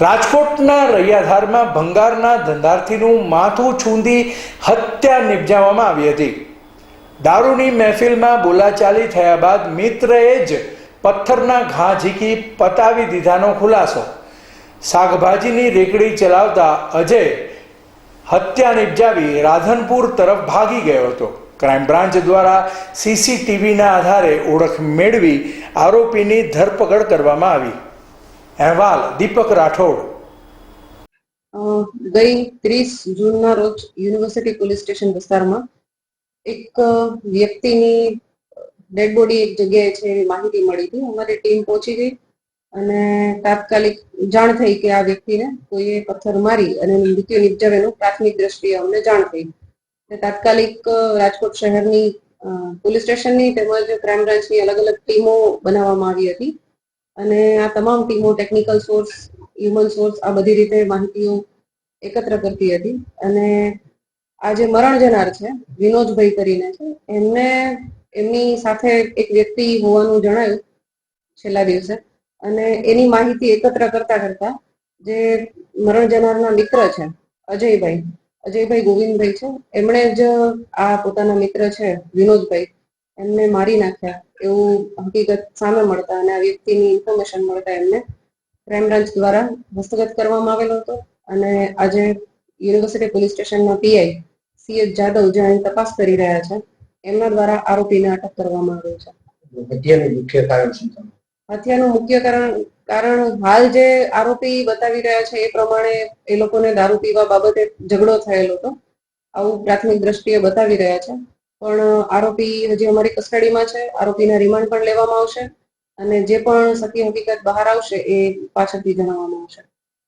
રાજકોટના રૈયાધારમાં ભંગારના ધંધાર્થીનું માથું છૂંદી હત્યા નિપજાવવામાં આવી હતી. દારૂની મહેફિલમાં બોલાચાલી થયા બાદ મિત્રએ જ પથ્થરના ઘા ઝીકી પતાવી દીધાનો ખુલાસો. શાકભાજીની રેકડી ચલાવતા અજય હત્યા નિપજાવી રાધનપુર તરફ ભાગી ગયો હતો. ક્રાઇમ બ્રાન્ચ દ્વારા સીસીટીવીના આધારે ઓળખ મેળવી આરોપીની ધરપકડ કરવામાં આવી. અહેવાલ, દીપક રાઠોડ. ગઈ ત્રીસ જૂનના રોજ યુનિવર્સિટી પોલીસ સ્ટેશન વિસ્તારમાં એક વ્યક્તિની ડેડ બોડી એક જગ્યાએ છે એવી માહિતી મળી હતી. અમારી ટીમ પહોંચી ગઈ અને તાત્કાલિક જાણ થઈ કે આ વ્યક્તિને કોઈએ પથ્થર મારી અને મૃત્યુ નિપજાવેનું પ્રાથમિક દ્રષ્ટિએ અમને જાણ થઈ. તાત્કાલિક રાજકોટ શહેરની પોલીસ સ્ટેશનની તેમજ ક્રાઇમ બ્રાન્ચની અલગ અલગ ટીમો બનાવવામાં આવી હતી. અને આ તમામ ટીમો ટેકનિકલ સોર્સ હ્યુમન સોર્સ આ બધી રીતે માહિતીઓ એકત્ર કરતી હતી. અને આ જે મરણ જનાર છે, વિનોદભાઈ કરીને છે, એમને, એમની સાથે એક વ્યક્તિ હોવાનું જણાયું છેલ્લા દિવસે. અને એની માહિતી એકત્ર કરતા કરતા જે મરણ જનારના મિત્ર છે, અજયભાઈ અજયભાઈ ગોવિંદભાઈ છે, એમણે જ આ પોતાના મિત્ર છે, વિનોદભાઈ એમને મારી નાખ્યા. એવું હકીકત સામે મળતા અને આ વ્યક્તિની ઇન્ફોર્મેશન મળતા એમને ક્રાઇમ બ્રાન્ચ દ્વારા હસ્તગત કરવામાં આવેલો હતો. અને આજે યુનિવર્સિટી પોલીસ સ્ટેશનના પીઆઈ સીએચ જાદવ જે અહીં તપાસ કરી રહ્યા છે એમના દ્વારા આરોપીને અટક કરવામાં આવ્યો છે. હત્યાનું મુખ્ય કારણ શું હત્યાનું મુખ્ય કારણ કારણ હાલ જે આરોપી બતાવી રહ્યા છે એ પ્રમાણે એ લોકોને દારૂ પીવા બાબતે ઝઘડો થયેલો હતો. આવું પ્રાથમિક દ્રષ્ટિએ બતાવી રહ્યા છે. પણ આરોપી હજી અમારી કસ્ટડીમાં છે. આરોપીના રિમાન્ડ પણ લેવામાં આવશે અને જે પણ સત્ય હકીકત બહાર આવશે એ પાછળથી જણાવવામાં આવશે.